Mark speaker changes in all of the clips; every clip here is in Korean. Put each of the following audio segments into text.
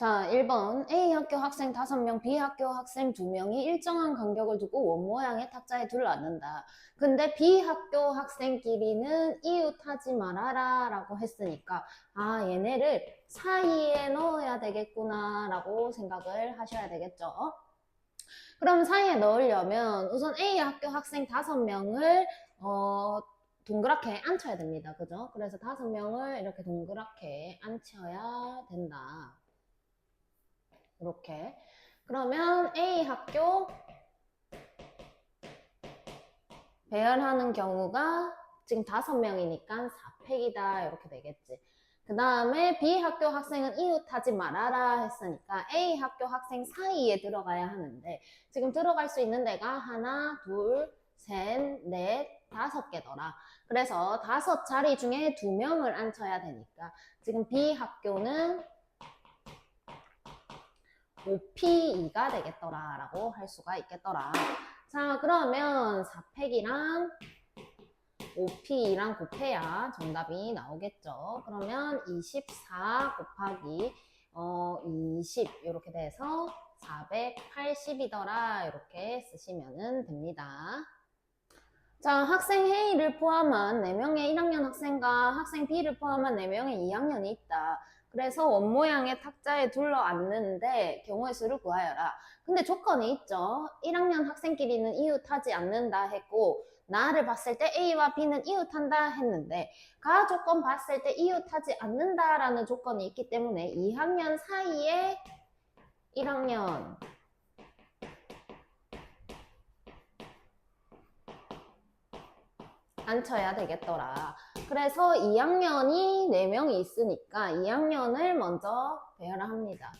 Speaker 1: 자, 1번. A 학교 학생 5명, B 학교 학생 2명이 일정한 간격을 두고 원모양의 탁자에 둘러앉는다. 근데 B 학교 학생끼리는 이웃하지 말아라 라고 했으니까, 아, 얘네를 사이에 넣어야 되겠구나 라고 생각을 하셔야 되겠죠. 그럼 사이에 넣으려면 우선 A 학교 학생 5명을, 어, 동그랗게 앉혀야 됩니다. 그죠? 그래서 5명을 이렇게 동그랗게 앉혀야 된다. 이렇게. 그러면 A 학교 배열하는 경우가 지금 다섯 명이니까 4팩이다 이렇게 되겠지. 그 다음에 B 학교 학생은 이웃하지 말아라 했으니까 A 학교 학생 사이에 들어가야 하는데 지금 들어갈 수 있는 데가 하나, 둘, 셋, 넷, 다섯 개더라. 그래서 다섯 자리 중에 두 명을 앉혀야 되니까 지금 B 학교는 5P2가 되겠더라 라고 할 수가 있겠더라. 자, 그러면 4팩이랑 5P2랑 곱해야 정답이 나오겠죠. 그러면 24 곱하기 어, 20 이렇게 돼서 480이더라 이렇게 쓰시면 됩니다. 자, 학생 A를 포함한 4명의 1학년 학생과 학생 B를 포함한 4명의 2학년이 있다. 그래서 원 모양의 탁자에 둘러앉는데 경우의 수를 구하여라. 근데 조건이 있죠. 1학년 학생끼리는 이웃하지 않는다 했고 나를 봤을 때 A와 B는 이웃한다 했는데 가 조건 봤을 때 이웃하지 않는다라는 조건이 있기 때문에 2학년 사이에 1학년 앉혀야 되겠더라. 그래서 2학년이 4명이 있으니까 2학년을 먼저 배열을 합니다.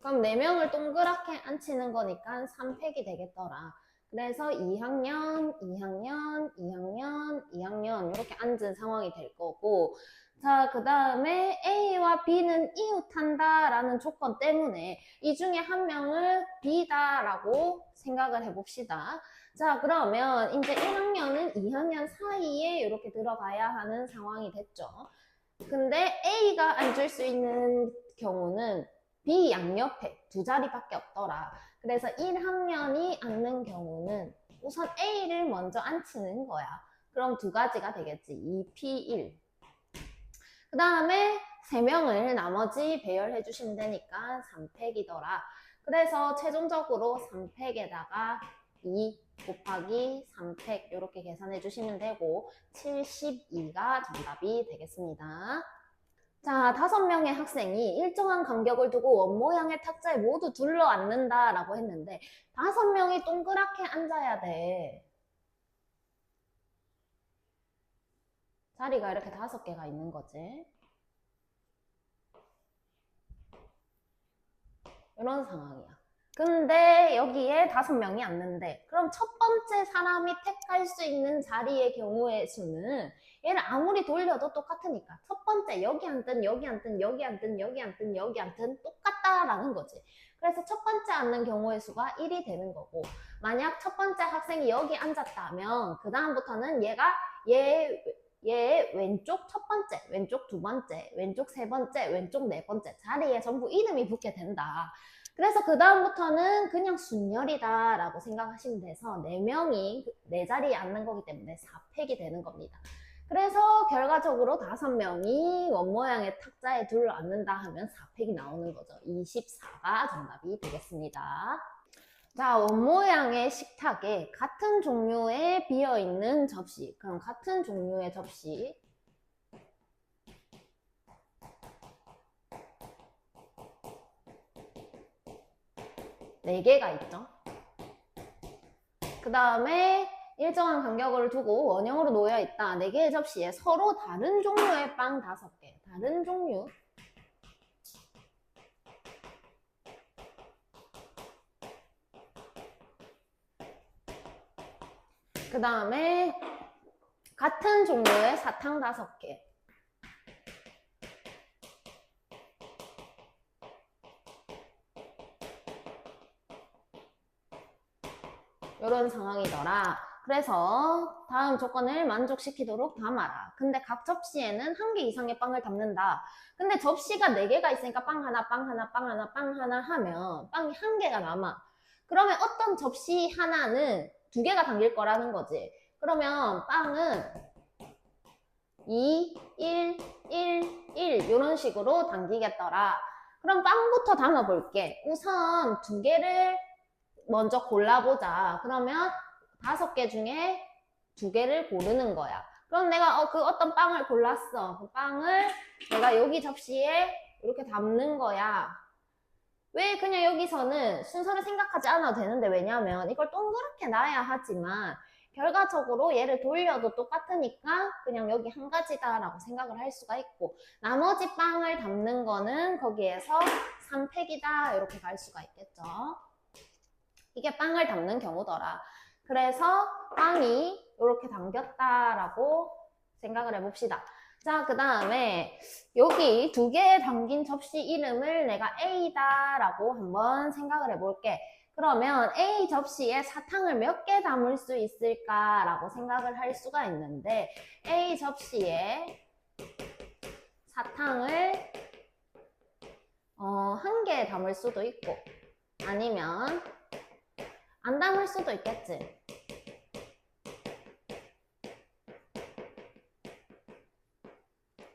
Speaker 1: 그럼 4명을 동그랗게 앉히는 거니까 3팩이 되겠더라. 그래서 2학년, 2학년, 2학년, 2학년 이렇게 앉은 상황이 될 거고 자, 그 다음에 A와 B는 이웃한다 라는 조건 때문에 이 중에 한 명을 B다 라고 생각을 해봅시다. 자, 그러면 이제 1학년은 2학년 사이에 이렇게 들어가야 하는 상황이 됐죠. 근데 A가 앉을 수 있는 경우는 B 양옆에 두 자리밖에 없더라. 그래서 1학년이 앉는 경우는 우선 A를 먼저 앉히는 거야. 그럼 두 가지가 되겠지. 2P1. 그 다음에 3명을 나머지 배열해 주시면 되니까 3팩이더라. 그래서 최종적으로 3팩에다가 2 곱하기 3팩 이렇게 계산해 주시면 되고 72가 정답이 되겠습니다. 자, 다섯 명의 학생이 일정한 간격을 두고 원모양의 탁자에 모두 둘러앉는다 라고 했는데 다섯 명이 동그랗게 앉아야 돼. 자리가 이렇게 다섯 개가 있는 거지. 이런 상황이야. 근데 여기에 다섯 명이 앉는데 그럼 첫 번째 사람이 택할 수 있는 자리의 경우의 수는 얘를 아무리 돌려도 똑같으니까 첫 번째 여기 앉든 여기 앉든 여기 앉든 여기 앉든 여기 앉든 똑같다라는 거지. 그래서 첫 번째 앉는 경우의 수가 1이 되는 거고 만약 첫 번째 학생이 여기 앉았다면 그 다음부터는 얘가 얘, 얘 왼쪽 첫 번째, 왼쪽 두 번째, 왼쪽 세 번째, 왼쪽 네 번째 자리에 전부 이름이 붙게 된다. 그래서 그 다음부터는 그냥 순열이다 라고 생각하시면 돼서 4명이 네 자리에 앉는 거기 때문에 4팩이 되는 겁니다. 그래서 결과적으로 5명이 원모양의 탁자에 둘러 앉는다 하면 4팩이 나오는 거죠. 24가 정답이 되겠습니다. 자, 원모양의 식탁에 같은 종류의 비어있는 접시, 그럼 같은 종류의 접시 네개가 있죠. 그 다음에 일정한 간격을 두고 원형으로 놓여 있다. 네개의 접시에 서로 다른 종류의 빵 다섯 개 다른 종류. 그 다음에 같은 종류의 사탕 다섯 개 이런 상황이더라. 그래서 다음 조건을 만족시키도록 담아라. 근데 각 접시에는 한 개 이상의 빵을 담는다. 근데 접시가 네개가 있으니까 빵 하나, 빵 하나, 빵 하나, 빵 하나 하면 빵이 한 개가 남아. 그러면 어떤 접시 하나는 두 개가 담길 거라는 거지. 그러면 빵은 2, 1, 1, 1 이런 식으로 당기겠더라. 그럼 빵부터 담아볼게. 우선 두 개를 먼저 골라보자. 그러면 다섯 개 중에 두 개를 고르는 거야. 그럼 내가 어, 그 어떤 빵을 골랐어. 그 빵을 내가 여기 접시에 이렇게 담는 거야. 왜 그냥 여기서는 순서를 생각하지 않아도 되는데 왜냐면 이걸 동그랗게 놔야 하지만 결과적으로 얘를 돌려도 똑같으니까 그냥 여기 한 가지다라고 생각을 할 수가 있고 나머지 빵을 담는 거는 거기에서 3팩이다 이렇게 갈 수가 있겠죠. 이게 빵을 담는 경우더라. 그래서 빵이 이렇게 담겼다라고 생각을 해봅시다. 자, 그 다음에 여기 두 개에 담긴 접시 이름을 내가 A다라고 한번 생각을 해볼게. 그러면 A 접시에 사탕을 몇 개 담을 수 있을까라고 생각을 할 수가 있는데 A 접시에 사탕을 어, 한 개 담을 수도 있고 아니면 안 담을 수도 있겠지.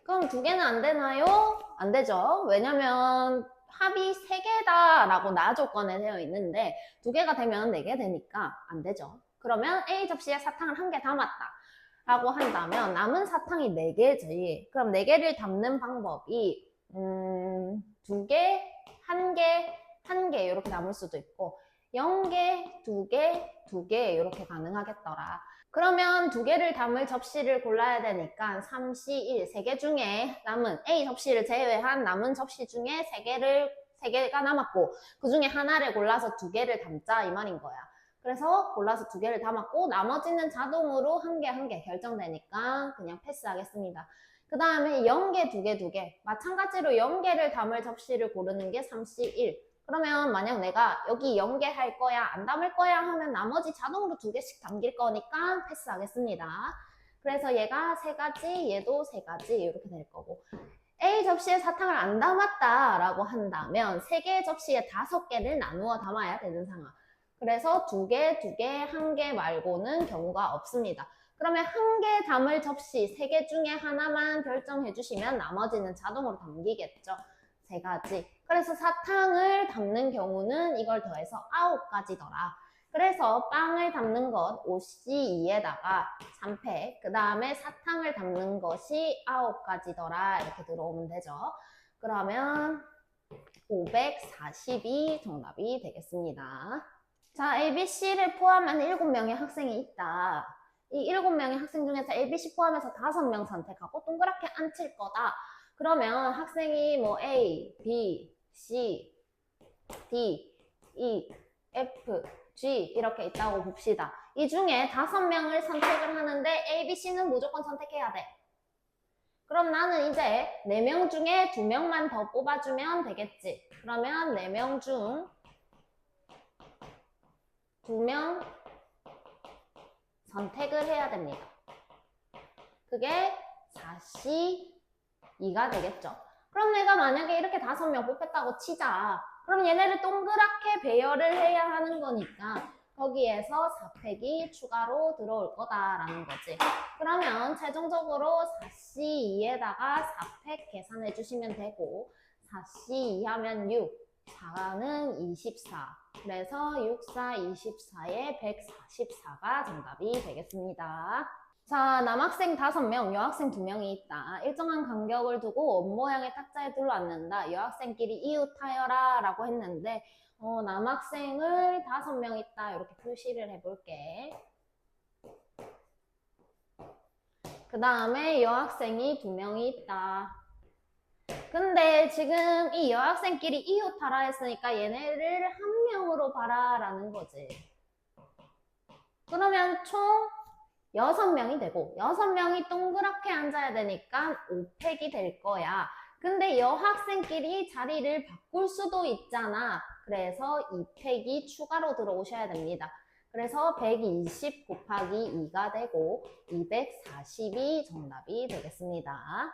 Speaker 1: 그럼 두 개는 안 되나요? 안 되죠. 왜냐면 합이 세 개다라고 나 조건에 되어 있는데 두 개가 되면 네 개 되니까 안 되죠. 그러면 A 접시에 사탕을 한 개 담았다. 라고 한다면 남은 사탕이 네개지 그럼 네개를 담는 방법이 음, 두 개, 한 개, 한개 이렇게 남을 수도 있고 0개, 2개, 2개 이렇게 가능하겠더라. 그러면 두 개를 담을 접시를 골라야 되니까 3, 4, 1, 세 개 중에 남은 A 접시를 제외한 남은 접시 중에 세 개를 세 개가 남았고 그 중에 하나를 골라서 두 개를 담자 이 말인 거야. 그래서 골라서 두 개를 담았고 나머지는 자동으로 한 개 한 개 결정되니까 그냥 패스하겠습니다. 그 다음에 0개, 2개, 2개 마찬가지로 0개를 담을 접시를 고르는 게 3, 4, 1 그러면 만약 내가 여기 0개 할 거야, 안 담을 거야 하면 나머지 자동으로 두 개씩 담길 거니까 패스하겠습니다. 그래서 얘가 세 가지, 얘도 세 가지 이렇게 될 거고 A 접시에 사탕을 안 담았다라고 한다면 세 개의 접시에 다섯 개를 나누어 담아야 되는 상황. 그래서 두 개, 두 개, 한 개 말고는 경우가 없습니다. 그러면 한 개 담을 접시 세 개 중에 하나만 결정해 주시면 나머지는 자동으로 담기겠죠. 세 가지. 그래서 사탕을 담는 경우는 이걸 더해서 아홉 가지더라. 그래서 빵을 담는 것 5C2에다가 3팩, 그 다음에 사탕을 담는 것이 아홉 가지더라. 이렇게 들어오면 되죠. 그러면 542 정답이 되겠습니다. 자, ABC를 포함한 7명의 학생이 있다. 이 7명의 학생 중에서 ABC 포함해서 5명 선택하고 동그랗게 앉힐 거다. 그러면 학생이 뭐 A, B, C, D, E, F, G 이렇게 있다고 봅시다. 이 중에 다섯 명을 선택을 하는데 A, B, C는 무조건 선택해야 돼. 그럼 나는 이제 네 명 중에 두 명만 더 뽑아주면 되겠지. 그러면 네 명 중 두 명 선택을 해야 됩니다. 그게 4C 2가 되겠죠. 그럼 내가 만약에 이렇게 다섯 명 뽑혔다고 치자. 그럼 얘네를 동그랗게 배열을 해야 하는 거니까 거기에서 4팩이 추가로 들어올 거다라는 거지. 그러면 최종적으로 4C2에다가 4팩 계산해 주시면 되고 4C2 하면 6, 4는 24. 그래서 6, 4, 24에 144가 정답이 되겠습니다. 자, 남학생 5명, 여학생 2명이 있다. 일정한 간격을 두고 옷 모양의 탁자에 둘러앉는다. 여학생끼리 이웃하여라 라고 했는데 어, 남학생을 5명 있다. 이렇게 표시를 해볼게. 그 다음에 여학생이 2명이 있다. 근데 지금 이 여학생끼리 이웃하라 했으니까 얘네를 한 명으로 봐라 라는 거지. 그러면 총 여섯 명이 되고 여섯 명이 동그랗게 앉아야 되니까 5팩이 될 거야. 근데 여학생끼리 자리를 바꿀 수도 있잖아. 그래서 2팩이 추가로 들어오셔야 됩니다. 그래서 120 곱하기 2가 되고 240이 정답이 되겠습니다.